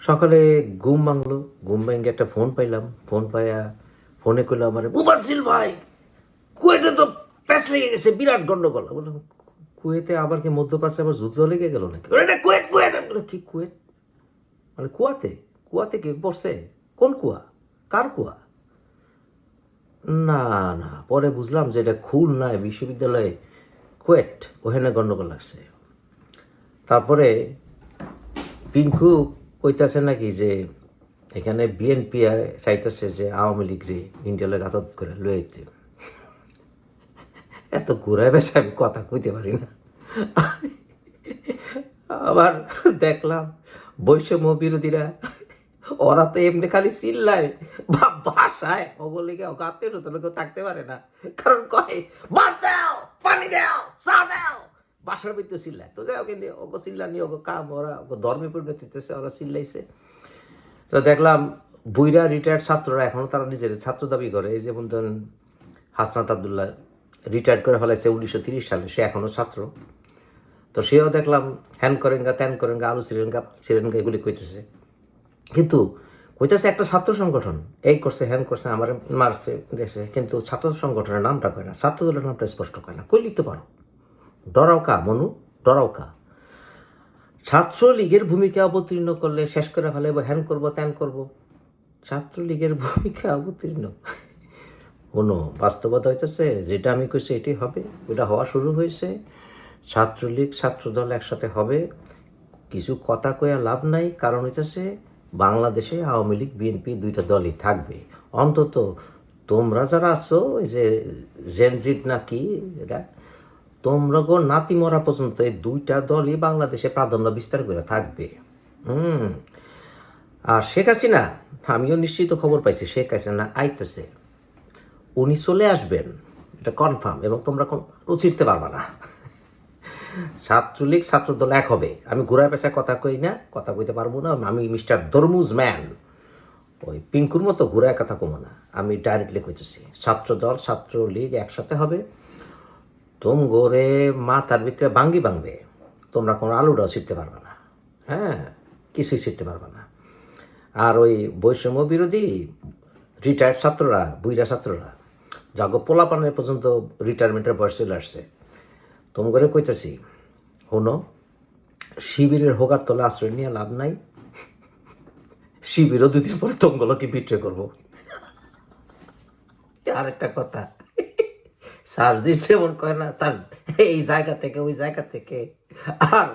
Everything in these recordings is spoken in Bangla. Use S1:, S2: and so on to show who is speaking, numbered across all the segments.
S1: সকালে ঘুম ভাঙলো। ঘুম ভেঙে একটা ফোন পাইলাম। ফোন পাইয়া ফোনে করল আমার মুবাসিল ভাই কুয়েতে তো প্যাস লেগে গেছে বিরাট গন্ডগোল। বললাম কুয়েতে আবার কি মধ্যপ্রাচ্যে আবার যুদ্ধ লেগে গেল নাকি? "ওরে, এটা কুয়েত কুয়েত। কি কুয়েত? মানে কুয়াতে কুয়াতে কি পড়ছে? কোন কুয়া? কার কুয়া? না না পরে বুঝলাম যে এটা খুলনায় বিশ্ববিদ্যালয়ে কুয়েট ওখানে গন্ডগোল লাগছে। তারপরে পিঙ্কু কইতাছে নাকি যে এখানে বিএনপি আর চাইতেছে যে আওয়ামী লীগ রে ইন্ডিয়া লোক আতত করে লইতে এত ঘুরায় বেশি আমি কথা কইতে পারি না। আবার দেখলাম বৈষম্য বিরোধীরা, ওরা তো এমনি খালি চিল্লায়। বা বাসায় ওগুলিকে কেউ থাকতে পারে না। কারণ কয় ভাত দাও, পানি বাসার ভিতরে চিল্লায় তো যাই ওকে ওকে চিল্লা নিয়ে ওকে কাম, ওরা ওকে ধর্মে পরিণত হইতেছে, ওরা চিল্লাইছে তো দেখলাম বুইরা রিটায়ার্ড ছাত্ররা এখনও তারা নিজের ছাত্র দাবি করে। এই যেমন ধরেন হাসনাত আবদুল্লাহ রিটায়ার্ড করে ফেলাইছে উনিশশো তিরিশ সালে, সে এখনও ছাত্র। তো সেও দেখলাম হ্যান করেঙ্গা ত্যান করেঙ্গা আলু সিরেঙ্গা সিরেঙ্গা এগুলি কইতেছে। কিন্তু কইতেছে একটা ছাত্র সংগঠন, এই করছে, হ্যান করছে, আমার মারছে দেখছে কিন্তু ছাত্র সংগঠনের নামটা কয় না ছাত্র দলের নামটা স্পষ্ট কয় না। কই লিখতে পারো? ডরাও কা মনু ডরাও কা ছাত্রলীগের ভূমিকা অবতীর্ণ করলে শেষ করে ফেলে হ্যান করব, ত্যান করব। ছাত্রলীগের ভূমিকা অবতীর্ণ। কোনো বাস্তবতা হইতেছে, যেটা আমি কইছি এটাই হবে ওটা হওয়া শুরু হয়েছে ছাত্রলীগ, ছাত্রদল একসাথে হবে। কিছু কথা কয়া লাভ নাই, কারণ হইতেছে, বাংলাদেশে আওয়ামী লীগ, বিএনপি দুইটা দলই থাকবে। অন্তত তোমরা যারা আছো যে জেনজিট নাকি, এটা তোমরা গো নাতি মরা পর্যন্ত এই দুইটা দলই বাংলাদেশে প্রাধান্য বিস্তার করে থাকবে। হুম। আর শেখ হাসিনা, আমিও নিশ্চিত খবর পাইছি, শেখ হাসিনা আইতেছে। উনি চলে আসবেন, এটা কনফার্ম এবং তোমরা উচিরতে পারবা না। ছাত্রলীগ, ছাত্রদল এক হবে। আমি ঘুরায় পেশায় কথা কই না, কথা কইতে পারব না। আমি মিস্টার দরমুজ ম্যান। ওই পিঙ্কুর মতো ঘুরায় কথা কমো না। আমি ডাইরেক্টলি কইতেছি, ছাত্রদল, ছাত্রলীগ একসাথে হবে। তোম গোরে মাথার ভিতরে বাঙ্গি বাংবে তোমরা কোনো আলুটাও ছিটতে পারবে না। হ্যাঁ কিছুই ছিটতে পারবে না। আর ওই বৈষম্য বিরোধী রিটায়ার্ড ছাত্ররা, বুইরা ছাত্ররা, যাগো পোলাপানের পর্যন্ত রিটায়ারমেন্টের বয়স চলে আসছে। তোম করে কইতেছি, হনো, শিবিরের হোকার তলে আশ্রয় নিয়ে লাভ নাই। শিবিরও দুদিন পরে তোমগুলোকে বিট্রে করব। আর একটা কথা। সার্জি সেবন করে না, তার এই জায়গা থেকে, ওই জায়গা থেকে। আর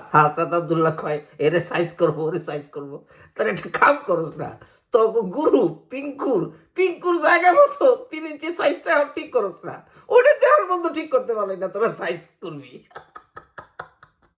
S1: কয়, এরে সাইজ করব, ওরে সাইজ করব। তার একটা কাম করস না তো গুরু, পিঙ্কুর পিঙ্কুর জায়গা মতো তিনি যে সাইজটা ঠিক করস না। ওটা দেওয়ার মতো ঠিক করতে পারলি না, তোরা সাইজ করবি।